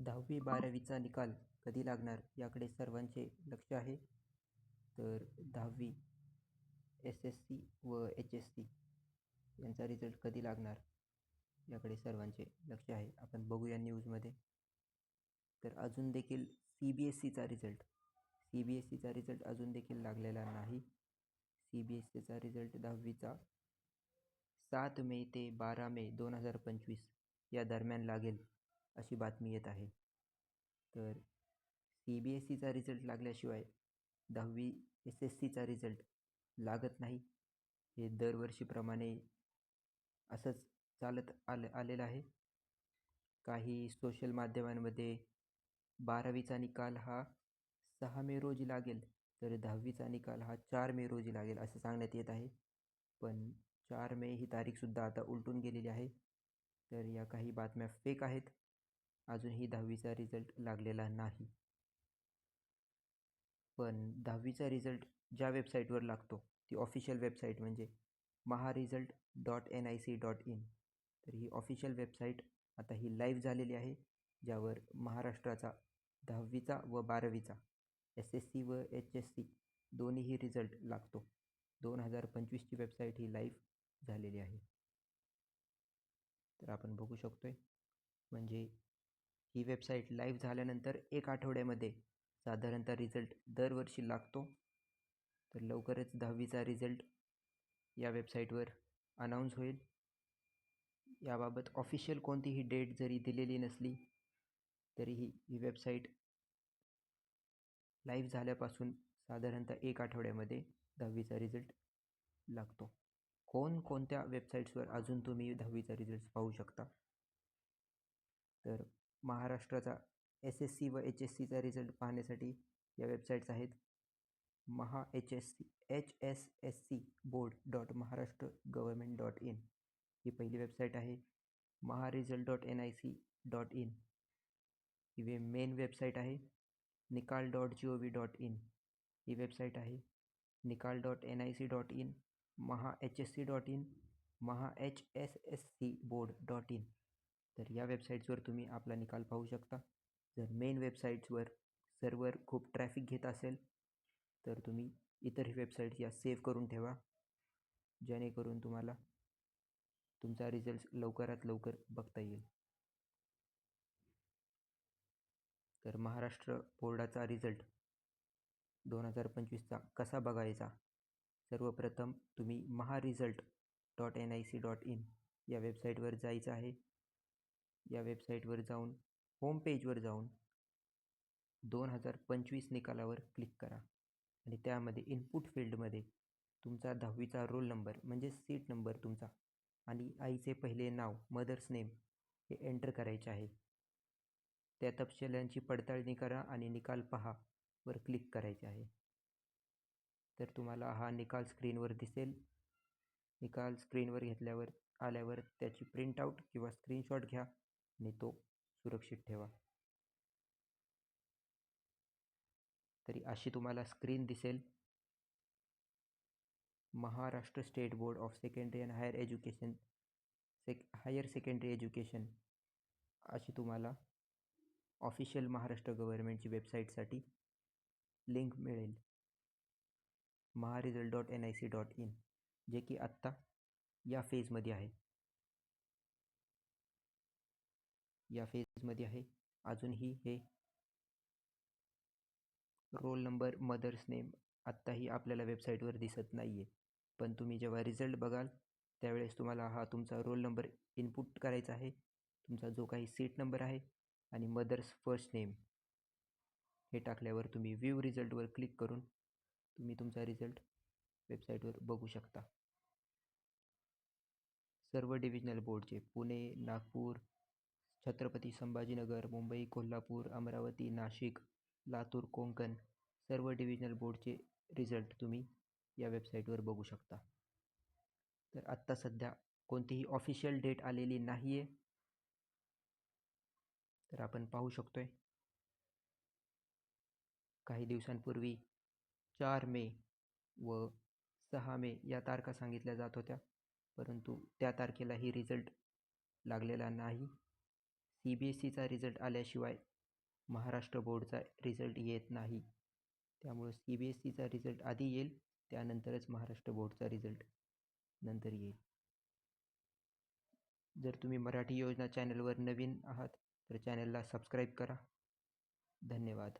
दहावी बारावीचा निकाल कधी लागणार याकडे सर्वांचे लक्ष आहे. तर दहावी एस एस सी व एच एस सी यांचा रिझल्ट कधी लागणार याकडे सर्वांचे लक्ष आहे. आपण बघूया न्यूजमध्ये. तर अजून देखील सी बी एस सीचा रिझल्ट. सी बी एस सीचा रिझल्ट अजून देखील लागलेला नाही. सी बी एस सीचा रिझल्ट दहावीचा सात मे ते बारा मे दोन हजार पंचवीस या दरम्यान लागेल. अशी बातमी येत आहे. तर सी बी एस सीचा रिझल्ट लागल्याशिवाय दहावी एस एस सीचा रिझल्ट लागत नाही. हे दरवर्षीप्रमाणे असंच चालत आलं आलेलं आहे. काही सोशल माध्यमांमध्ये बारावीचा निकाल हा सहा मे रोजी लागेल तर दहावीचा निकाल हा चार मे रोजी लागेल असं सांगण्यात येत आहे. पण चार मे ही तारीखसुद्धा आता उलटून गेलेली आहे. तर या काही बातम्या फेक आहेत. अजूनही दहावीचा रिझल्ट लागलेला नाही. पण दहावीचा रिझल्ट ज्या वेबसाईटवर लागतो ती ऑफिशियल वेबसाईट म्हणजे Maha result dot N I C dot in. तर ही ऑफिशियल वेबसाईट आता ही लाईव्ह झालेली आहे ज्यावर महाराष्ट्राचा दहावीचा व बारावीचा एस एस सी व एच एस सी दोन्हीही रिझल्ट लागतो. दोन हजार पंचवीसची वेबसाईट ही लाईव्ह झालेली आहे. तर आपण बघू शकतो आहे म्हणजे ही वेबसाईट लाईव्ह झाल्यानंतर एक आठवड्यामध्ये साधारणतः रिझल्ट दरवर्षी लागतो. तर लवकरच दहावीचा रिझल्ट या वेबसाईटवर अनाऊन्स होईल. याबाबत ऑफिशियल कोणतीही डेट जरी दिलेली नसली तरीही ही वेबसाईट लाईव्ह झाल्यापासून साधारणतः एक आठवड्यामध्ये दहावीचा रिझल्ट लागतो. कोणकोणत्या वेबसाईट्सवर अजून तुम्ही दहावीचा रिझल्ट पाहू शकता? महाराष्ट्राचा एस एस सी व एच एस सीचा रिझल्ट पाहण्यासाठी या वेबसाईट्स आहेत. Maha H S C H S S C board dot Maharashtra government dot in ही पहिली वेबसाईट आहे. Maha result dot N I C dot in ही वे मेन वेबसाईट आहे. निकाल dot G O V dot in he website आहे. निकाल dot N I C dot in Maha H S C dot in Maha H S S C board dot in तर या वेबसाईट्सवर तुम्ही आपला निकाल पाहू शकता. जर मेन वेबसाईट्सवर सर्वर खूप ट्रॅफिक घेत असेल तर तुम्ही इतर वेबसाईट्स या सेव्ह करून ठेवा. जेणेकरून तुम्हाला तुमचा रिझल्ट लवकरात लवकर बघता येईल. तर महाराष्ट्र बोर्डाचा रिझल्ट दोन हजार पंचवीसचा कसा बघायचा? सर्वप्रथम तुम्ही Maha result dot N I C dot in या वेबसाईटवर जायचं आहे. या वेबसाईटवर जाऊन होम पेजवर जाऊन दोन हजार पंचवीस निकालावर क्लिक करा. आणि त्यामध्ये इनपुट फील्डमध्ये तुमचा दहावीचा रोल नंबर म्हणजे सीट नंबर तुमचा आणि आईचे पहिले नाव मदर्स नेम हे एंटर करायचे आहे. त्या तपशिलांची पडताळणी करा आणि निकाल पहा वर क्लिक करायचे आहे. तर तुम्हाला हा निकाल स्क्रीनवर दिसेल. निकाल स्क्रीनवर घेतल्यावर आल्यावर त्याची प्रिंटआउट किंवा स्क्रीनशॉट घ्या. आणि तो सुरक्षित ठेवा. तरी अशी तुम्हाला स्क्रीन दिसेल. Maharashtra state board of secondary and higher education sec higher secondary education अशी तुम्हाला ऑफिशियल महाराष्ट्र गव्हर्नमेंटची वेबसाईटसाठी लिंक मिळेल. Maha result dot N I C dot in जे की आत्ता या फेजमध्ये आहे. या फेजमध्ये आहे. अजूनही हे रोल नंबर मदर्स नेम आत्ताही आपल्याला वेबसाईटवर दिसत नाही आहे पण तुम्ही जेव्हा रिझल्ट बघाल त्यावेळेस तुम्हाला हा तुमचा रोल नंबर इनपुट करायचा आहे. तुमचा जो काही सीट नंबर आहे आणि मदर्स फर्स्ट नेम हे टाकल्यावर तुम्ही व्ह्यू रिझल्टवर क्लिक करून तुम्ही तुमचा रिझल्ट वेबसाईटवर बघू शकता. सर्व डिव्हिजनल बोर्डचे पुणे नागपूर छत्रपती संभाजीनगर मुंबई कोल्हापूर अमरावती नाशिक लातूर कोंकण सर्व डिव्हिजनल बोर्डचे रिझल्ट तुम्ही या वेबसाईटवर बघू शकता. तर आत्ता सध्या कोणतीही ऑफिशियल डेट आलेली नाही आहे तर आपण पाहू शकतोय. काही दिवसांपूर्वी चार मे व सहा मे या तारखा सांगितल्या जात होत्या परंतु त्या तारखेलाही रिझल्ट लागलेला नाही. सी बी एस सीचा रिझल्ट आल्याशिवाय महाराष्ट्र बोर्डचा रिझल्ट येत नाही. त्यामुळं सी बी एस सीचा रिझल्ट आधी येईल त्यानंतरच महाराष्ट्र बोर्डचा रिझल्ट नंतर येईल. जर तुम्ही मराठी योजना चॅनलवर नवीन आहात तर चॅनलला सबस्क्राईब करा. धन्यवाद.